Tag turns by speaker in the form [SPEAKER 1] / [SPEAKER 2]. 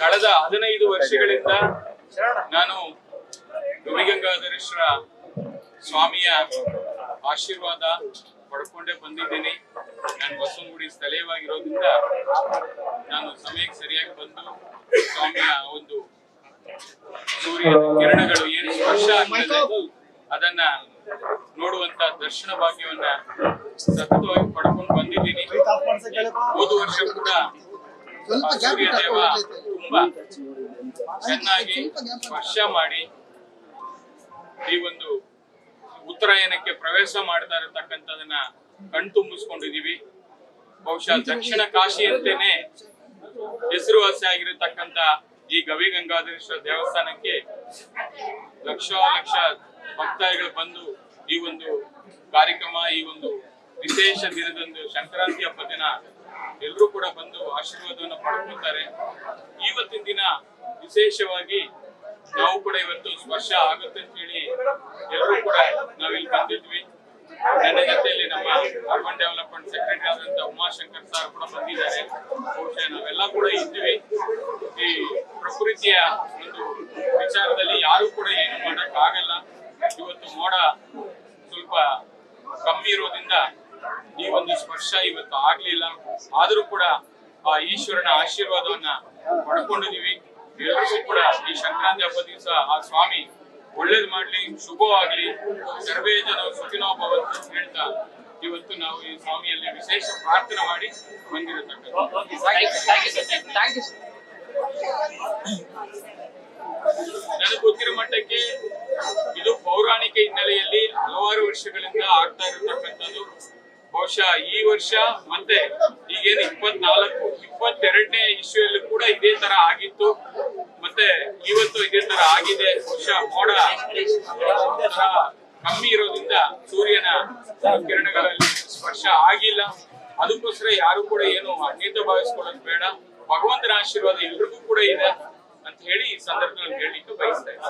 [SPEAKER 1] ಕಳೆದ ಹದಿನೈದು ವರ್ಷಗಳಿಂದ ನಾನು ಗವಿಗಂಗಾಧರೇಶ್ವರ ಸ್ವಾಮಿಯ ಆಶೀರ್ವಾದ ಪಡ್ಕೊಂಡೇ ಬಂದಿದ್ದೀನಿ. ನಾನು ಬಸವನಗುಡಿ ಸ್ಥಳೀಯವಾಗಿರೋದ್ರಿಂದ ನಾನು ಸಮಯಕ್ಕೆ ಸರಿಯಾಗಿ ಬಂದು ಸ್ವಾಮಿಯ ಒಂದು ಸೂರ್ಯ ಕಿರಣಗಳು ಏನು ಸ್ಪರ್ಶ ಆಗ್ತದೆ ಅದನ್ನ ನೋಡುವಂತ ದರ್ಶನ ಭಾಗ್ಯವನ್ನ ಸತತವಾಗಿ ಪಡ್ಕೊಂಡು ಬಂದಿದ್ದೀನಿ ಹೋದ ವರ್ಷ ಕೂಡ ಸೂರ್ಯದೇವ ಸೂರ್ಯ ದೇವ ತುಂಬಾ ಚೆನ್ನಾಗಿ ಸ್ಪರ್ಶ ಮಾಡಿ ಈ ಒಂದು ಉತ್ತರಾಯಣಕ್ಕೆ ಪ್ರವೇಶ ಮಾಡ್ತಾ ಇರತಕ್ಕಂಥದನ್ನ ಕಣ್ತುಂಬಿಸ್ಕೊಂಡಿದೀವಿ ಬಹುಶಃ ದಕ್ಷಿಣ ಕಾಶಿ ಅಂತೇನೆ ಹೆಸರುವಾಸಿ ಆಗಿರತಕ್ಕಂತ ಈ ಗವಿ ಗಂಗಾಧರೇಶ್ವರ ದೇವಸ್ಥಾನಕ್ಕೆ ಲಕ್ಷ ಲಕ್ಷ ಭಕ್ತಾದಿಗಳು ಬಂದು ಈ ಒಂದು ಕಾರ್ಯಕ್ರಮ ಈ ಒಂದು ವಿಶೇಷ ದಿನದಂದು ಸಂಕ್ರಾಂತಿ ಹಬ್ಬ ದಿನ ಎಲ್ಲರೂ ಕೂಡ ಬಂದು ಆಶೀರ್ವಾದವನ್ನು ಪಡ್ಕೊತಾರೆ ಇವತ್ತಿನ ದಿನ ವಿಶೇಷವಾಗಿ ನಾವು ಕೂಡ ಇವತ್ತು ಸ್ಪರ್ಶ ಆಗುತ್ತೆ ಅಂತ ಹೇಳಿ ಎಲ್ಲರೂ ಕೂಡ ನಾವಿಲ್ಲಿ ಬಂದಿದ್ವಿ. ನನ್ನ ಜೊತೆಯಲ್ಲಿ ನಮ್ಮ ಅರ್ಬನ್ ಡೆವಲಪ್ಮೆಂಟ್ ಸೆಕ್ರೆಟರಿ ಆದಂತ ಉಮಾಶಂಕರ್ ಸರ್ ಕೂಡ ಬಂದಿದ್ದಾರೆ. ಬಹುಶಃ ನಾವೆಲ್ಲ ಕೂಡ ಇದ್ದೀವಿ. ಈ ಪ್ರಕೃತಿಯ ಒಂದು ವಿಚಾರದಲ್ಲಿ ಯಾರು ಕೂಡ ಏನು ಮಾಡಕ್ ಆಗಲ್ಲ ಇವತ್ತು ಮೋಡ ಸ್ವಲ್ಪ ಕಮ್ಮಿ ಇರೋದ್ರಿಂದ ಈ ಒಂದು ಸ್ಪರ್ಶ ಇವತ್ತು ಆಗ್ಲಿಲ್ಲ. ಆದರೂ ಕೂಡ ಆ ಈಶ್ವರನ ಆಶೀರ್ವಾದವನ್ನ ಪಡ್ಕೊಂಡಿದೀವಿ. ಎಲ್ಲರಿಗೂ ಕೂಡ ಈ ಸಂಕ್ರಾಂತಿ ಹಬ್ಬದ ದಿವಸ ಆ ಸ್ವಾಮಿ ಒಳ್ಳೇದ್ ಮಾಡ್ಲಿ ಶುಭವಾಗ್ಲಿ. ಸರ್ವೇ ಜನ ಸುಖಿನೋಭವಂತ ಹೇಳ್ತಾ ಇವತ್ತು ನಾವು ಈ ಸ್ವಾಮಿಯಲ್ಲಿ ವಿಶೇಷ ಪ್ರಾರ್ಥನೆ ಮಾಡಿ ಬಂದಿರತಕ್ಕಂಥ ನನಗೆ ಗೊತ್ತಿರೋ ಮಟ್ಟಕ್ಕೆ ಇದು ಪೌರಾಣಿಕ ಹಿನ್ನೆಲೆಯಲ್ಲಿ ಹಲವಾರು ವರ್ಷಗಳಿಂದ ಆಗ್ತಾ ಇರತಕ್ಕಂಥದ್ದು. ಬಹುಶಃ ಈ ವರ್ಷ ಮತ್ತೆ ಈಗೇನು ಇಪ್ಪತ್ನಾಲ್ಕು, ಇಪ್ಪತ್ತೆರಡನೇ ಇಶ್ಯೂಯಲ್ಲಿ ಕೂಡ ಇದೇ ತರ ಆಗಿತ್ತು. ಮತ್ತೆ ಇವತ್ತು ಇದೇ ತರ ಆಗಿದೆ. ಬಹುಶಃ ಮೋಡ ಕಮ್ಮಿ ಇರೋದ್ರಿಂದ ಸೂರ್ಯನ ಕಿರಣಗಳಲ್ಲಿ ಸ್ಪರ್ಶ ಆಗಿಲ್ಲ. ಅದಕ್ಕೋಸ್ಕರ ಯಾರು ಕೂಡ ಏನು ಅನ್ಯತ ಭಾವಿಸ್ಕೊಳ್ಳೋದು ಬೇಡ. ಭಗವಂತನ ಆಶೀರ್ವಾದ ಎಲ್ರಿಗೂ ಕೂಡ ಇದೆ ಅಂತ ಹೇಳಿ ಈ ಸಂದರ್ಭದಲ್ಲಿ ಹೇಳಲಿಕ್ಕೆ ಬಯಸ್ತಾ ಇದ್ದೀನಿ.